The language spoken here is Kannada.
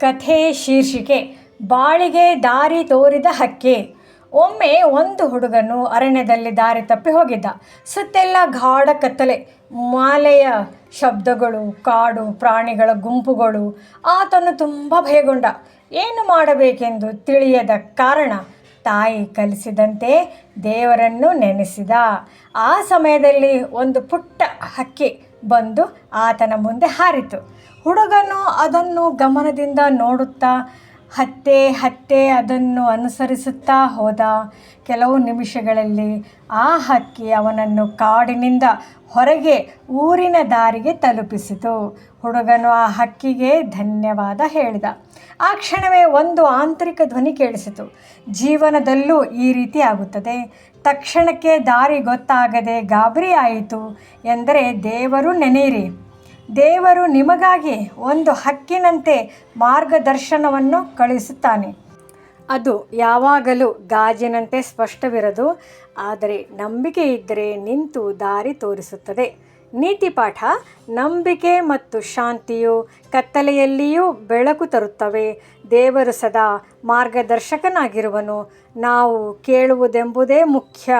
ಕಥೆ ಶೀರ್ಷಿಕೆ, ಬಾಳಿಗೆ ದಾರಿ ತೋರಿದ ಹಕ್ಕಿ. ಒಮ್ಮೆ ಒಂದು ಹುಡುಗನು ಅರಣ್ಯದಲ್ಲಿ ದಾರಿ ತಪ್ಪಿ ಹೋಗಿದ್ದ. ಸುತ್ತೆಲ್ಲ ಗಾಢ ಕತ್ತಲೆ, ಮಾಲೆಯ ಶಬ್ದಗಳು, ಕಾಡು ಪ್ರಾಣಿಗಳ ಗುಂಪುಗಳು. ಆತನು ತುಂಬ ಭಯಗೊಂಡ. ಏನು ಮಾಡಬೇಕೆಂದು ತಿಳಿಯದ ಕಾರಣ ತಾಯಿ ಕಲಿಸಿದಂತೆ ದೇವರನ್ನು ನೆನೆಸಿದ. ಆ ಸಮಯದಲ್ಲಿ ಒಂದು ಪುಟ್ಟ ಹಕ್ಕಿ ಬಂದು ಆತನ ಮುಂದೆ ಹಾರಿತು. ಹುಡುಗನು ಅದನ್ನು ಗಮನದಿಂದ ನೋಡುತ್ತಾ ಹತ್ತೆ ಹತ್ತೆ ಅದನ್ನು ಅನುಸರಿಸುತ್ತಾ ಹೋದ ಕೆಲವು ನಿಮಿಷಗಳಲ್ಲಿ ಆ ಹಕ್ಕಿ ಅವನನ್ನು ಕಾಡಿನಿಂದ ಹೊರಗೆ ಊರಿನ ದಾರಿಗೆ ತಲುಪಿಸಿತು. ಹುಡುಗನು ಆ ಹಕ್ಕಿಗೆ ಧನ್ಯವಾದ ಹೇಳಿದ. ಆ ಕ್ಷಣವೇ ಒಂದು ಆಂತರಿಕ ಧ್ವನಿ ಕೇಳಿಸಿತು. ಜೀವನದಲ್ಲೂ ಈ ರೀತಿ ಆಗುತ್ತದೆ. ತಕ್ಷಣಕ್ಕೆ ದಾರಿ ಗೊತ್ತಾಗದೆ ಗಾಬರಿ ಆಯಿತು ಎಂದರೆ ದೇವರು ನೆನೆಯಿರಿ ದೇವರು ನಿಮಗಾಗಿ ಒಂದು ಹಕ್ಕಿನಂತೆ ಮಾರ್ಗದರ್ಶನವನ್ನು ಕಳಿಸುತ್ತಾನೆ ಅದು ಯಾವಾಗಲೂ ಗಾಜಿನಂತೆ ಸ್ಪಷ್ಟವಿರದು, ಆದರೆ ನಂಬಿಕೆ ಇದ್ದರೆ ನಿಂತು ದಾರಿ ತೋರಿಸುತ್ತದೆ. ನೀತಿ ಪಾಠ, ನಂಬಿಕೆ ಮತ್ತು ಶಾಂತಿಯು ಕತ್ತಲೆಯಲ್ಲಿಯೂ ಬೆಳಕು ತರುತ್ತವೆ. ದೇವರು ಸದಾ ಮಾರ್ಗದರ್ಶಕನಾಗಿರುವನು. ನಾವು ಕೇಳುವುದೆಂಬುದೇ ಮುಖ್ಯ.